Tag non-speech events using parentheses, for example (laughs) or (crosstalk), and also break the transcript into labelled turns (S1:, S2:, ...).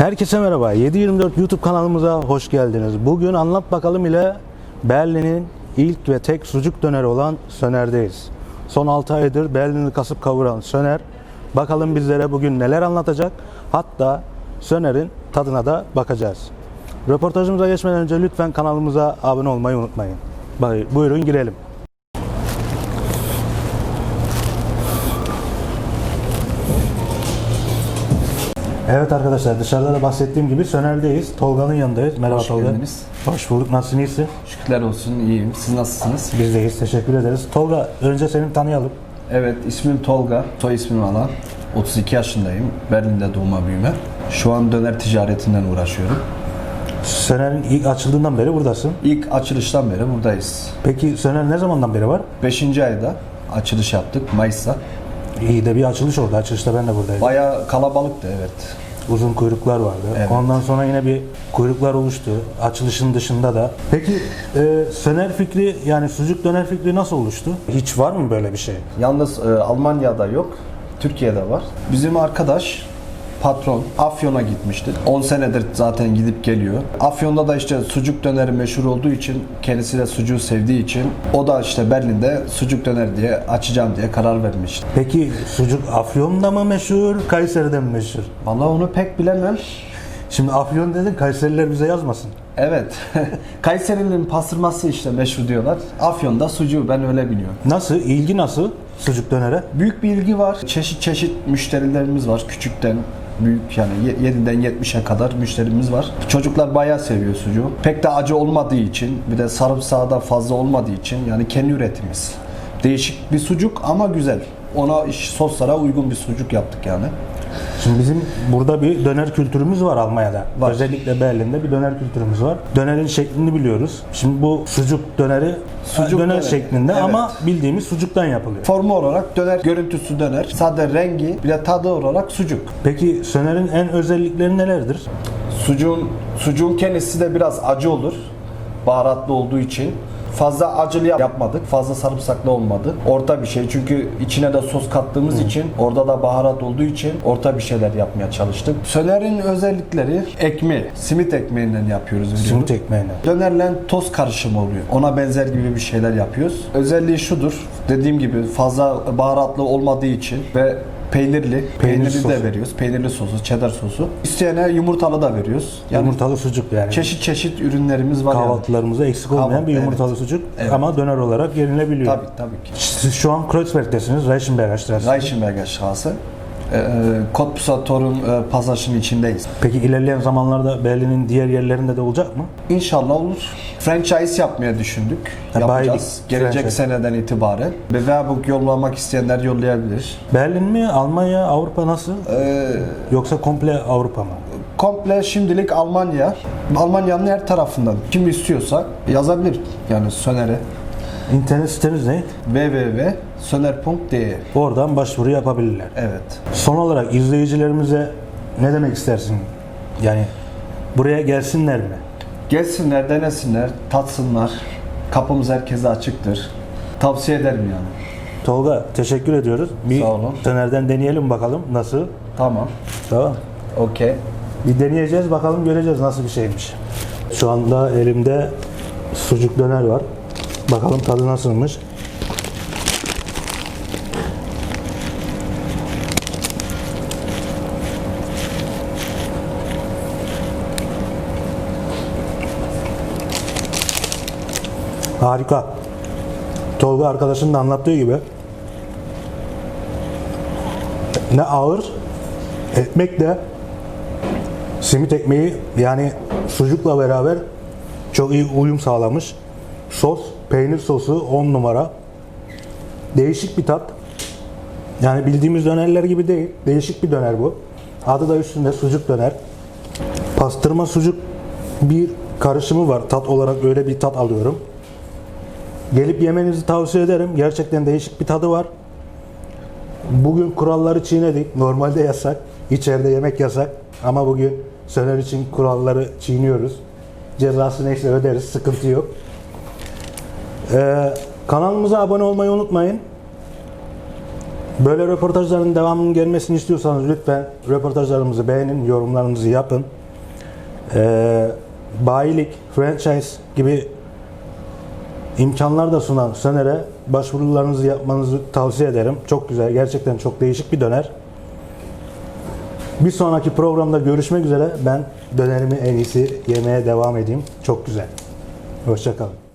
S1: Herkese merhaba. 724 YouTube kanalımıza hoş geldiniz. Bugün Anlat Bakalım ile Berlin'in ilk ve tek sucuk döneri olan Söner'deyiz. Son 6 aydır Berlin'i kasıp kavuran Söner, bakalım bizlere bugün neler anlatacak. Hatta Söner'in tadına da bakacağız. Röportajımıza geçmeden önce lütfen kanalımıza abone olmayı unutmayın. Buyurun girelim. Evet arkadaşlar dışarıda da bahsettiğim gibi Söner'deyiz. Tolga'nın yanındayız. Merhaba
S2: Hoş
S1: Tolga.
S2: geldiniz.
S1: Hoş bulduk. Nasılsın? iyisin?
S2: Şükürler olsun iyiyim. Siz nasılsınız?
S1: Biz deyiz. Teşekkür ederiz. Tolga önce seni tanıyalım.
S2: Evet ismim Tolga. Soy ismim Alan. 32 yaşındayım. Berlin'de doğma büyüme. Şu an döner ticaretinden uğraşıyorum.
S1: Söner'in ilk açıldığından beri buradasın.
S2: İlk açılıştan beri buradayız.
S1: Peki Söner ne zamandan beri var?
S2: 5. ayda açılış yaptık Mayıs'ta.
S1: İyi de bir açılış oldu. Açılışta ben de buradaydım.
S2: Bayağı kalabalıktı evet.
S1: Uzun kuyruklar vardı.
S2: Evet.
S1: Ondan sonra yine bir kuyruklar oluştu. Açılışın dışında da. Peki e, Söner fikri yani sucuk döner fikri nasıl oluştu? Hiç var mı böyle bir şey?
S2: Yalnız e, Almanya'da yok. Türkiye'de var. Bizim arkadaş patron Afyon'a gitmişti. 10 senedir zaten gidip geliyor. Afyon'da da işte sucuk döneri meşhur olduğu için kendisi de sucuğu sevdiği için o da işte Berlin'de sucuk döner diye açacağım diye karar vermişti.
S1: Peki sucuk Afyon'da mı meşhur, Kayseri'de mi meşhur?
S2: Vallahi onu pek bilemem.
S1: Şimdi Afyon dedin, Kayseriler bize yazmasın.
S2: Evet. (laughs) Kayseri'nin pastırması işte meşhur diyorlar. Afyon'da sucuğu ben öyle biliyorum.
S1: Nasıl? İlgi nasıl sucuk dönere?
S2: Büyük bir ilgi var. Çeşit çeşit müşterilerimiz var. Küçükten büyük yani ye- 7'den 70'e kadar müşterimiz var. Çocuklar bayağı seviyor sucuğu. Pek de acı olmadığı için bir de sarımsağı da fazla olmadığı için yani kendi üretimimiz. Değişik bir sucuk ama güzel. Ona soslara uygun bir sucuk yaptık yani.
S1: Şimdi bizim burada bir döner kültürümüz var Almanya'da.
S2: Var.
S1: Özellikle Berlin'de bir döner kültürümüz var. Dönerin şeklini biliyoruz. Şimdi bu sucuk döneri
S2: Sucuk
S1: döner
S2: döneri.
S1: şeklinde
S2: Evet.
S1: ama bildiğimiz sucuktan yapılıyor.
S2: Formu olarak döner, görüntüsü döner. Sade rengi bir de tadı olarak sucuk.
S1: Peki Söner'in en özellikleri nelerdir?
S2: Sucuğun, sucuğun kendisi de biraz acı olur. Baharatlı olduğu için. Fazla acılı yap- yapmadık. Fazla sarımsaklı olmadı. Orta bir şey. Çünkü içine de sos kattığımız için orada da baharat olduğu için orta bir şeyler yapmaya çalıştık. Söner'in özellikleri ekmeği. Simit ekmeğinden yapıyoruz. veriyoruz.
S1: Simit ekmeğine.
S2: Dönerle toz karışımı oluyor. Ona benzer gibi bir şeyler yapıyoruz. Özelliği şudur. Dediğim gibi fazla baharatlı olmadığı için ve peynirli. peynirli
S1: sosu.
S2: de veriyoruz. Peynirli sosu, cheddar sosu. İsteyene yumurtalı da veriyoruz. Yani
S1: Yumurtalı sucuk yani.
S2: çeşit çeşit ürünlerimiz var yani.
S1: Kahvaltılarımızda eksik olmayan
S2: Kahvaltı,
S1: bir yumurtalı
S2: evet.
S1: sucuk
S2: Evet.
S1: ama döner olarak yenilebiliyor.
S2: Tabii tabii ki.
S1: Siz şu an Kreuzberg'desiniz, Reichenberger Straße.
S2: Reichenberger Ee, Cottbusser-Torun e, pasajının içindeyiz.
S1: Peki ilerleyen zamanlarda Berlin'in diğer yerlerinde de olacak mı?
S2: İnşallah olur. Franchise yapmaya düşündük.
S1: Ha,
S2: Yapacağız.
S1: bayilik,
S2: Gelecek
S1: franchise.
S2: seneden itibaren. Ve yollamak isteyenler yollayabilir.
S1: Berlin mi, Almanya, Avrupa nasıl?
S2: Ee,
S1: Yoksa komple Avrupa mı?
S2: komple şimdilik Almanya. Almanya'nın her tarafından kim istiyorsa yazabilir. Yani Söner'e
S1: İnternet sitemiz ne?
S2: www.söner.de
S1: Oradan başvuru yapabilirler.
S2: Evet.
S1: Son olarak izleyicilerimize ne demek istersin? Yani buraya gelsinler mi?
S2: Gelsinler, denesinler, tatsınlar. Kapımız herkese açıktır. Tavsiye ederim yani.
S1: Tolga teşekkür ediyoruz. Bir
S2: Sağ olun.
S1: Dönerden deneyelim bakalım nasıl.
S2: Tamam.
S1: Tamam.
S2: Okey.
S1: Bir deneyeceğiz bakalım göreceğiz nasıl bir şeymiş. Şu anda elimde sucuk döner var. Bakalım tadı nasılmış. Harika. Tolga arkadaşının da anlattığı gibi ne ağır ekmek de simit ekmeği yani sucukla beraber çok iyi uyum sağlamış. Sos, peynir sosu 10 numara. Değişik bir tat. Yani bildiğimiz dönerler gibi değil. Değişik bir döner bu. Adı da üstünde sucuk döner. Pastırma sucuk bir karışımı var. Tat olarak öyle bir tat alıyorum. Gelip yemenizi tavsiye ederim. Gerçekten değişik bir tadı var. Bugün kuralları çiğnedik. Normalde yasak. İçeride yemek yasak. Ama bugün Söner için kuralları çiğniyoruz. Cezası neyse öderiz. Sıkıntı yok. Ee, kanalımıza abone olmayı unutmayın. Böyle röportajların devamının gelmesini istiyorsanız lütfen röportajlarımızı beğenin, yorumlarınızı yapın. Ee, bayilik, franchise gibi imkanlar da sunan Söner'e başvurularınızı yapmanızı tavsiye ederim. Çok güzel, gerçekten çok değişik bir döner. Bir sonraki programda görüşmek üzere. Ben dönerimi en iyisi yemeye devam edeyim. Çok güzel. Hoşçakalın.